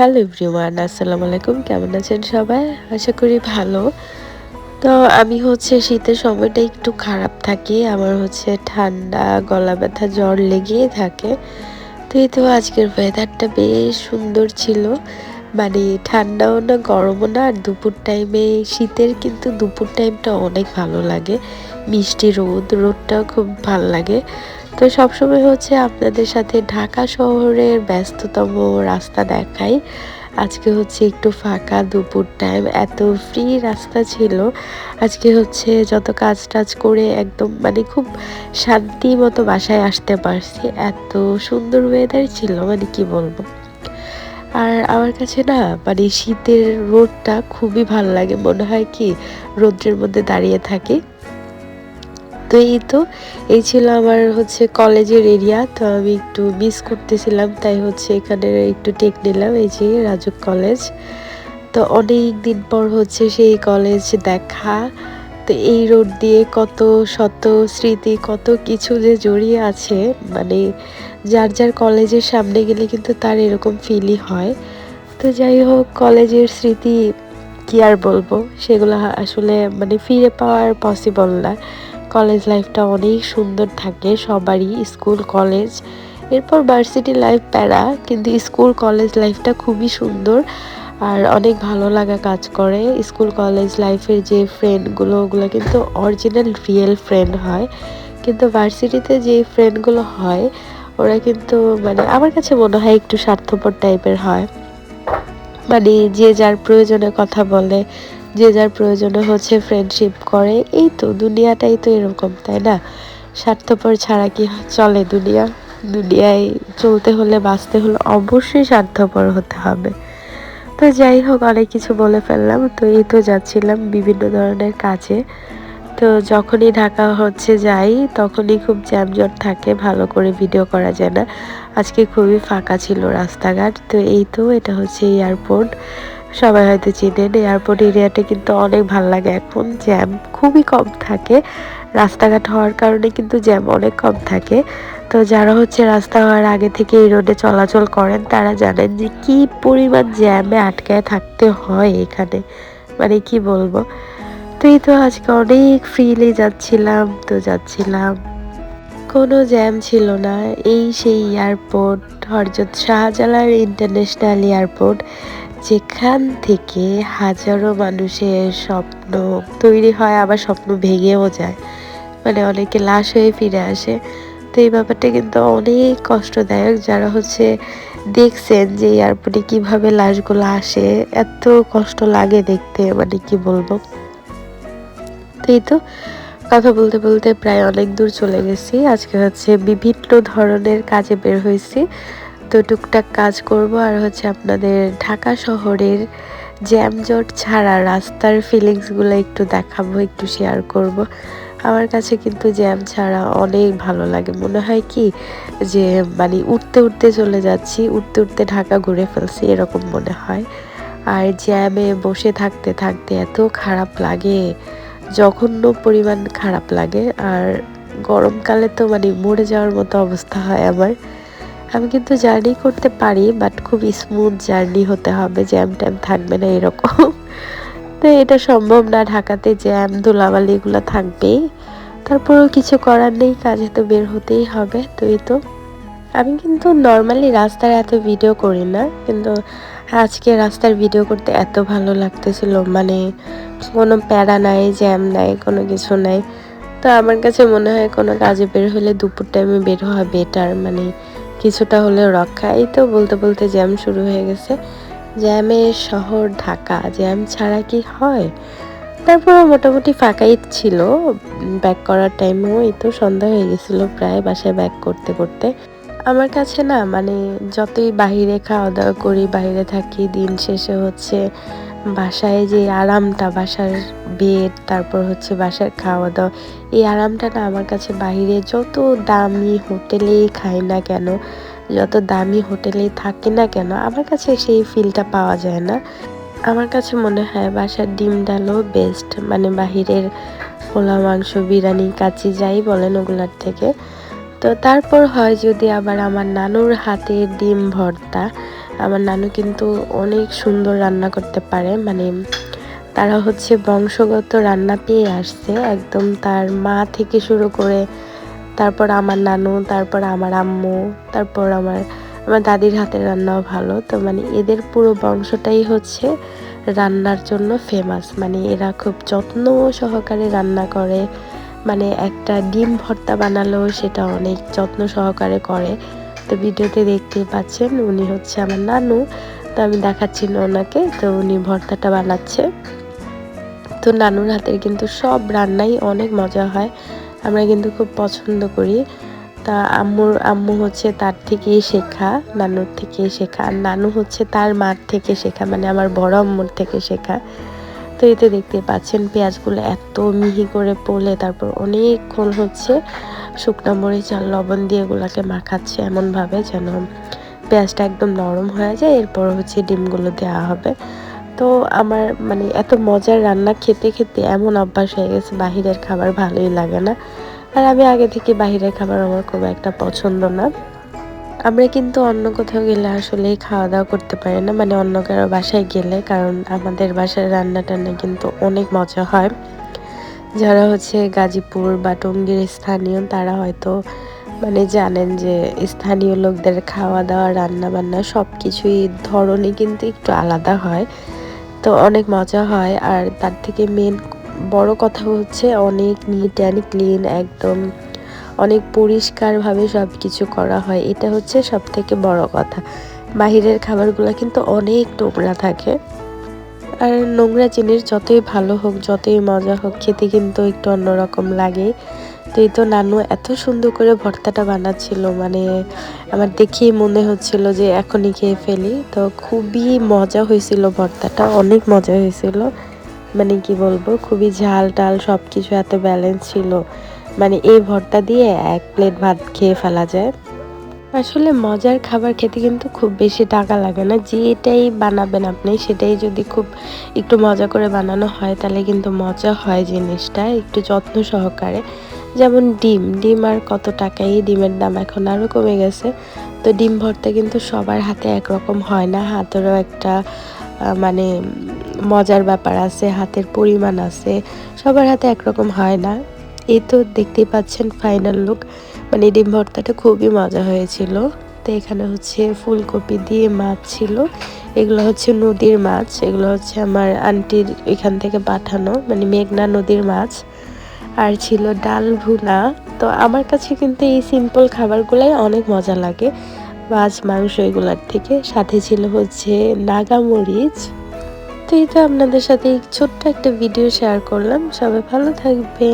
Hello everyone, আসসালামু আলাইকুম। কেমন আছেন সবাই? আশা করি ভালো। তো আমি হচ্ছে শীতের সময়টা একটু খারাপ থাকি। আমার হচ্ছে ঠান্ডা, গলা ব্যথা, জ্বর লেগেই থাকে। তো এই তো আজকের ওয়েদারটা বেশ সুন্দর ছিল। মানে ঠান্ডাও না, গরমও না, আর দুপুর টাইমে শীতের কিন্তু দুপুর টাইমটা অনেক ভালো লাগে। মিষ্টি রোদ, রোদটাও খুব ভালো লাগে। তো সবসময় হচ্ছে আপনাদের সাথে ঢাকা শহরের ব্যস্ততম রাস্তা দেখাই। আজকে হচ্ছে একটু ফাঁকা দুপুর টাইম এত ফ্রি রাস্তা ছিল। আজকে হচ্ছে যত কাজ টাজ করে একদম মানে খুব শান্তি মতো বাসায় আসতে পারছি। এত সুন্দর ওয়েদার ছিল মানে কি বলব? আর আমার কাছে না মানে শীতের রোদটা খুবই ভালো লাগে। মনে হয় কি, রোদ্রের মধ্যে দাঁড়িয়ে থাকি। তো এই তো। এই ছিল আমার হচ্ছে কলেজের এরিয়া তো আমি একটু মিস করতেছিলাম, তাই হচ্ছে এখানে একটু টেক নিলাম, এই যে রাজুক কলেজ তো অনেক দিন পর হচ্ছে সেই কলেজ দেখা, তো এই রোড দিয়ে কত শত স্মৃতি, কত কিছু যে জড়িয়ে আছে মানে যার যার কলেজের সামনে গেলে কিন্তু তার এরকম ফিলই হয়। তো যাই হোক কলেজের স্মৃতি কি আর বলব, সেগুলো আসলে মানে ফিরে পাওয়ার পসিবল না। কলেজ লাইফটা অনেক সুন্দর থাকে, সবারই, স্কুল, কলেজ। এরপর ভার্সিটি লাইফ প্যারা, কিন্তু স্কুল, কলেজ লাইফটা খুবই সুন্দর আর অনেক ভালো লাগা কাজ করে। স্কুল, কলেজ লাইফের যে ফ্রেন্ডগুলো ওগুলো কিন্তু অরিজিনাল রিয়েল ফ্রেন্ড হয়। কিন্তু ভার্সিটিতে যে ফ্রেন্ডগুলো হয়, ওরা কিন্তু মানে আমার কাছে মনে হয় একটু স্বার্থপর টাইপের হয়। মানে যে যার প্রয়োজনে কথা বলে যে যার প্রয়োজনে হচ্ছে ফ্রেন্ডশিপ করে। এই তো, দুনিয়াটাই তো এরকম, তাই না? স্বার্থপর ছাড়া কি চলে দুনিয়া? দুনিয়ায় চলতে হলে, বাঁচতে হলে অবশ্যই স্বার্থপর হতে হবে। তো যাই হোক, অনেক কিছু বলে ফেললাম। তো এই তো যাচ্ছিলাম বিভিন্ন ধরনের কাজে। তো যখনই ঢাকা হচ্ছে যাই, তখনই খুব জ্যামজট থাকে, ভালো করে ভিডিও করা যায় না। আজকে খুবই ফাঁকা ছিল রাস্তাঘাট। তো এই তো, এটা হচ্ছে এয়ারপোর্ট সবাই হয়তো চিনেন এয়ারপোর্ট এরিয়াটা কিন্তু অনেক ভালো লাগে। এখন জ্যাম খুবই কম থাকে। রাস্তাঘাট হওয়ার কারণে কিন্তু জ্যাম অনেক কম থাকে। তো যারা হচ্ছে রাস্তা হওয়ার আগে থেকে এই রোডে চলাচল করেন, তারা জানেন যে কি পরিমাণ জ্যামে আটকায় থাকতে হয় এখানে। মানে কি বলব? তো এই তো আজকে অনেক ফ্রিলি যাচ্ছিলাম, তো যাচ্ছিলাম। কোনো জ্যাম ছিল না। এই সেই এয়ারপোর্ট হরজত শাহজালাল ইন্টারন্যাশনাল এয়ারপোর্ট যেখান থেকে হাজারো মানুষের স্বপ্ন তৈরি হয়, আবার স্বপ্ন ভেঙেও যায়। মানে অনেকে লাশ হয়ে ফিরে আসে। তো এই ব্যাপারটা কিন্তু অনেক কষ্টদায়ক। যারা হচ্ছে দেখছেন যে এয়ারপোর্টে কীভাবে লাশগুলো আসে, এত কষ্ট লাগে দেখতে মানে কি বলব? তো এই তো, কথা বলতে বলতে প্রায় অনেক দূর চলে গেছি। আজকে হচ্ছে বিভিন্ন ধরনের কাজে বের হয়েছি। তো টুকটাক কাজ করব আর হচ্ছে আপনাদের ঢাকা শহরের জ্যামজট ছাড়া রাস্তার ফিলিংসগুলো একটু দেখাবো, একটু শেয়ার করব। আমার কাছে কিন্তু জ্যাম ছাড়া অনেক ভালো লাগে। মনে হয় কি যে মানে উঠতে উঠতে চলে যাচ্ছি, উঠতে উঠতে ঢাকা ঘুরে ফেলছি, এরকম মনে হয়। আর জ্যামে বসে থাকতে থাকতে এত খারাপ লাগে, জঘন্য পরিমাণ খারাপ লাগে। আর গরমকালে তো মানে মরে যাওয়ার মতো অবস্থা হয় আমার। আমি কিন্তু জার্নি করতে পারি বাট খুব স্মুথ জার্নি হতে হবে জ্যাম ট্যাম থাকবে না এরকম। তো এটা সম্ভব না ঢাকাতে জ্যাম ধুলাবালি এগুলো থাকবেই। তারপরেও কিছু করার নেই, কাজে তো বের হতেই হবে তো এই তো। আমি কিন্তু নর্মালি রাস্তার এত ভিডিও করি না, কিন্তু আজকে রাস্তার ভিডিও করতে এত ভালো লাগতেছিল মানে কোনো প্যারা নাই জ্যাম নাই, কোনো কিছু নাই। তো আমার কাছে মনে হয় কোনো কাজে বের হলে দুপুর টাইমে বের হওয়া বেটার মানে কিছুটা হলেও রক্ষা। এই তো বলতে বলতে জ্যাম শুরু হয়ে গেছে। জ্যামের শহর ঢাকা। জ্যাম ছাড়া কি হয়? তারপর মোটামুটি ফাঁকাই ছিল। ব্যাক করার টাইমেও এই তো সন্ধ্যা হয়ে গেছিল প্রায় বাসায় ব্যাক করতে করতে। আমার কাছে না মানে যতই বাহিরে খাওয়া দাওয়া করি বাইরে থাকি, দিন শেষে হচ্ছে বাসায় যে আরামটা, বাসার বেড তারপর হচ্ছে বাসার খাওয়া দাওয়া এই আরামটা না আমার কাছে বাহিরে যত দামি হোটেলেই খাই না কেন, যত দামি হোটেলেই থাকি না কেন, আমার কাছে সেই ফিলটা পাওয়া যায় না। আমার কাছে মনে হয় বাসার ডিম ডালও বেস্ট মানে বাহিরের পোলা মাংস, বিরিয়ানি, কাচি, যাই বলেন ওগুলার থেকে। তো তারপর হয় যদি আবার আমার নানুর হাতের ডিম ভর্তা আমার নানু কিন্তু অনেক সুন্দর রান্না করতে পারে মানে তারা হচ্ছে বংশগত রান্না পেয়ে আসছে, একদম তার মা থেকে শুরু করে তারপর আমার নানু, তারপর আমার আম্মু, তারপর আমার আমার দাদির হাতের রান্নাও ভালো, তো মানে এদের পুরো বংশটাই হচ্ছে রান্নার জন্য ফেমাস মানে এরা খুব যত্ন সহকারে রান্না করে মানে একটা ডিম ভর্তা বানালেও সেটা অনেক যত্ন সহকারে করে। তো ভিডিওতে দেখতে পাচ্ছেন উনি হচ্ছে আমার নানু। তো আমি দেখাচ্ছি না ওনাকে তো উনি ভর্তাটা বানাচ্ছে। তো নানুর হাতের কিন্তু সব রান্নাই অনেক মজা হয়, আমরা কিন্তু খুব পছন্দ করি। তা আম্মুর, আম্মু হচ্ছে তার থেকেই শেখা, নানুর থেকে শেখা। আর নানু হচ্ছে তার মার থেকে শেখা মানে আমার বড় আম্মুর থেকে শেখা। তো এতে দেখতে পাচ্ছেন পেঁয়াজগুলো এত মিহি করে পোলে, তারপর অনেকক্ষণ হচ্ছে শুকনো মরিচ আর লবণ দিয়ে এগুলোকে মাখাচ্ছে এমনভাবে যেন পেঁয়াজটা একদম নরম হয়ে যায়। এরপর হচ্ছে ডিমগুলো দেওয়া হবে। তো আমার মানে এত মজার রান্না খেতে খেতে এমন অভ্যাস হয়ে গেছে, বাহিরের খাবার ভালোই লাগে না। আর আমি আগে থেকে বাহিরের খাবার আমার খুব একটা পছন্দ না। আমরা কিন্তু অন্য কোথাও গেলে আসলে খাওয়া দাওয়া করতে পারি না। মানে অন্য কারও বাসায় গেলে, কারণ আমাদের বাসায় রান্না টান্না কিন্তু অনেক মজা হয়। যারা হচ্ছে গাজীপুর বা টঙ্গীর স্থানীয়, তারা হয়তো মানে জানেন যে স্থানীয় লোকদের খাওয়া দাওয়া রান্না বান্না সব কিছুই ধরনই কিন্তু একটু আলাদা হয়। তো অনেক মজা হয়। আর তার থেকে মেন বড় কথা হচ্ছে অনেক নিট অ্যান্ড ক্লিন একদম অনেক পরিষ্কারভাবে সব কিছু করা হয়। এটা হচ্ছে সব থেকে বড় কথা। বাহিরের খাবারগুলো কিন্তু অনেক নোংরা থাকে। আর নোংরা জিনিস যতই ভালো হোক, যতই মজা হোক, খেতে কিন্তু একটু অন্যরকম লাগে। তো এই তো নানু এত সুন্দর করে ভর্তাটা বানাচ্ছিল। মানে আমার দেখেই মনে হচ্ছিল যে এখনই খেয়ে ফেলি। তো খুবই মজা হয়েছিল ভর্তাটা, অনেক মজা হয়েছিল। মানে কি বলব, খুবই ঝাল টাল সব কিছু এত ব্যালেন্স ছিল। মানে এই ভর্তা দিয়ে এক প্লেট ভাত খেয়ে ফেলা যায়। আসলে মজার খাবার খেতে কিন্তু খুব বেশি টাকা লাগে না। যেটাই বানাবেন আপনি, সেটাই যদি খুব একটু মজা করে বানানো হয়, তাহলে কিন্তু মজা হয় জিনিসটা একটু যত্ন সহকারে। যেমন ডিম ডিম আর কত টাকাই ডিমের দাম এখন আরও কমে গেছে। তো ডিম ভর্তা কিন্তু সবার হাতে একরকম হয় না, হাতেরও একটা মানে মজার ব্যাপার আছে, হাতের পরিমাণ আছে, সবার হাতে একরকম হয় না। এই তো দেখতেই পাচ্ছেন ফাইনাল লুক মানে ডিম ভর্তাটা খুবই মজা হয়েছিল। তো এখানে হচ্ছে ফুলকপি দিয়ে মাছ ছিল। এগুলো হচ্ছে নদীর মাছ। এগুলো হচ্ছে আমার আন্টির এখান থেকে পাঠানো। মানে মেঘনা নদীর মাছ। আর ছিল ডাল ভুনা। তো আমার কাছে কিন্তু এই সিম্পল খাবারগুলাই অনেক মজা লাগে। মাছ, মাংস এগুলার থেকে। সাথে ছিল হচ্ছে নাগামরিচ। তো এই তো আপনাদের সাথে ছোট্ট একটা ভিডিও শেয়ার করলাম। সবাই ভালো থাকবে